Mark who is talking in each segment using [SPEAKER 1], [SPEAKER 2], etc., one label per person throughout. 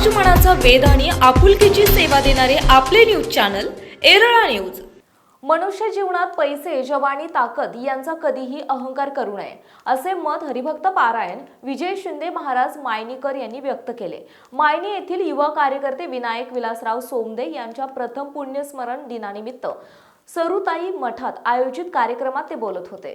[SPEAKER 1] समाज मनाचा आणि आपुलकीची सेवा देणारे आपले न्यूज चॅनल एरळा न्यूज. मनुष्य जीवनात पैसे जवानी ताकद यांचा कधीही अहंकार करू नये असे मत हरिभक्त पारायण विजय शिंदे महाराज मायनीकर यांनी व्यक्त केले. मायनी येथील युवा कार्यकर्ते विनायक विलासराव सोमदे यांच्या प्रथम पुण्यस्मरण दिनानिमित्त सरुताई मठात आयोजित कार्यक्रमात ते बोलत होते.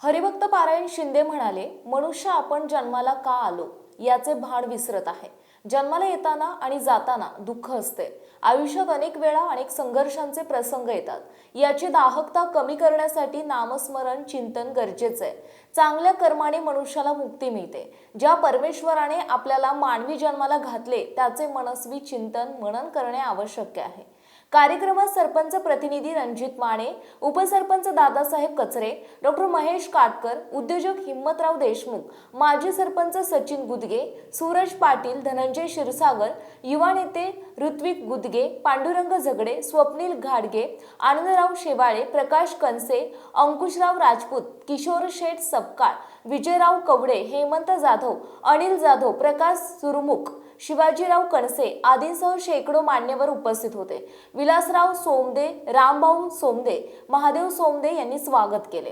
[SPEAKER 1] हरिभक्त पारायण शिंदे म्हणाले मनुष्य आपण जन्माला का आलो? याचे भान विसरत आहे. जन्माला येताना आणि जाताना दुःख असते. आयुष्यात अनेक वेळा अनेक संघर्षांचे प्रसंग येतात. याची दाहकता कमी करण्यासाठी नामस्मरण चिंतन गरजेचे आहे. चांगल्या कर्माने मनुष्याला मुक्ती मिळते. ज्या परमेश्वराने आपल्याला मानवी जन्माला घातले त्याचे मनस्वी चिंतन मनन करणे आवश्यक आहे. कार्यक्रमात सरपंच प्रतिनिधी रणजित माने उपसरपंच दादासाहेब कचरे डॉक्टर महेश काटकर उद्योजक हिम्मतराव देशमुख माजी सरपंच सचिन गुदगे सूरज पाटील धनंजय क्षीरसागर युवा नेते ऋत्विक गुदगे पांडुरंग झगडे स्वप्नील घाडगे आनंदराव शेवाळे प्रकाश कनसे अंकुशराव राजपूत किशोर शेठ सपकाळ विजयराव कवडे हेमंत जाधव अनिल जाधव प्रकाश सुरमुख शिवाजीराव कणसे आदींसह शेकडो मान्यवर उपस्थित होते. विलासराव सोमदे रामभाऊ सोमदे महादेव सोमदे यांनी स्वागत केले.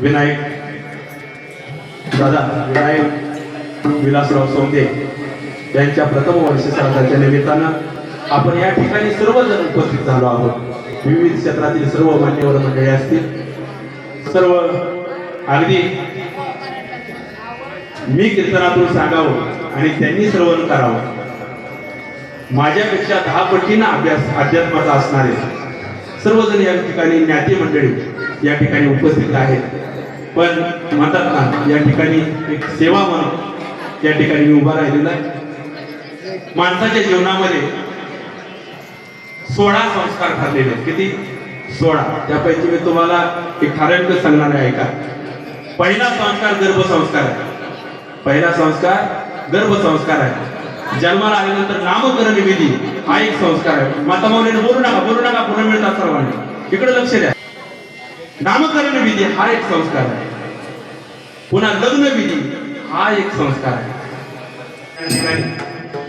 [SPEAKER 2] विनायक दादा विनायक विलासराव सोमदे यांच्या प्रथम वर्षश्राद्धाच्या निमित्तानं आपण या ठिकाणी सर्वजण उपस्थित झालो आहोत. विविध क्षेत्रातील सर्व मान्यवर मंडळी असतील. सर्व अगदी मी कीर्तनातून सांगावं आणि त्यांनी श्रवण करावं. माझ्यापेक्षा दहा पटीनं अभ्यास अध्यात्माचा असणारे सर्वजण या ठिकाणी ज्ञाती मंडळी या ठिकाणी उपस्थित आहेत. पण म्हणतात ना या ठिकाणी एक सेवा म्हणून या ठिकाणी मी उभा राहिलेला आहे. माणसाच्या जीवनामध्ये सोळा संस्कार ठरलेले आहेत. किती? सोळा. त्यापैकी मी तुम्हाला एक ठराविक सांगणार आहे का पहिला संस्कार गर्भसंस्कार आहे. पहिला संस्कार गर्भसंस्कार आहे. जन्माला आल्यानंतर नामकरण विधी हा एक संस्कार आहे. माता माऊलीने बोलू नका बोलू नका पुन्हा मिळतात सर्वांनी. इकडे लक्ष द्या. नामकरण विधी हा एक संस्कार आहे. पुन्हा लग्न विधी हा एक संस्कार आहे.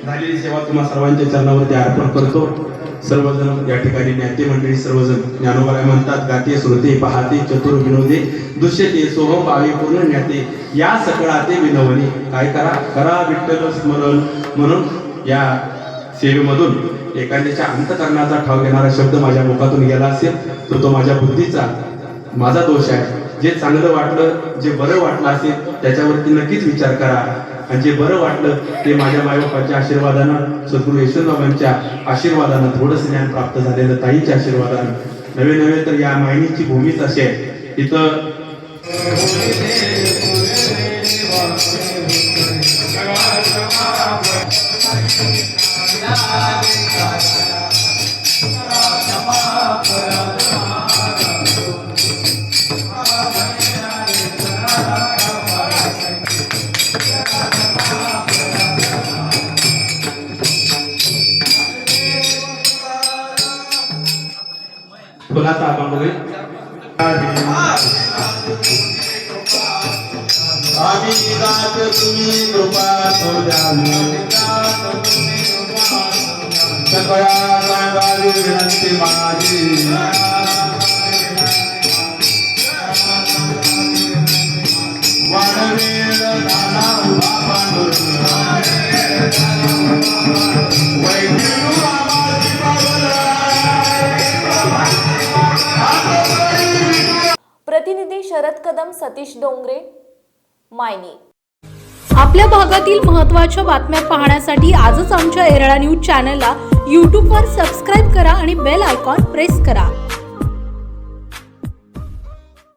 [SPEAKER 2] झालेली सेवा तुम्हा सर्वांच्या चरणावरती अर्पण करतो. सर्वजण या ठिकाणी ज्ञाती मंडळी सर्वजण ज्ञानोबाला म्हणतात गाते श्रोते पाहते चतुर विनोदे दुष्यते सोहम भावे पूर्ण ज्ञाते या सकळाते विनवणे. काय करा? करा विठ्ठल स्मरण. म्हणून या सेवेमधून एखाद्याच्या अंतकरणाचा ठाव घेणारा शब्द माझ्या मुखातून गेला असेल तर तो माझ्या बुद्धीचा माझा दोष आहे. जे चांगलं वाटलं जे बरं वाटलं असेल त्याच्यावरती नक्कीच विचार करा आणि जे बरं वाटलं ते माझ्या मायबापाच्या आशीर्वादानं सद्गुरू यशवंतबाबांच्या आशीर्वादानं थोडंसं ज्ञान प्राप्त झालेलं ताईच्या आशीर्वादानं नवे नवे तर या मायनीची भूमीच अशी आहे इथं फुलाचा आपण बघूया
[SPEAKER 3] अभिगात तुम्ही कृपा सगळ्या सांगावी विनंती माझी
[SPEAKER 1] शरद कदम सतीश डोंगरे मायनी. आपल्या भागातील महत्त्वाच्या बातम्या पाहण्यासाठी आजच आमच्या एरळा न्यूज चॅनलला यूट्यूबवर सबस्क्राईब करा आणि बेल आयकॉन प्रेस करा.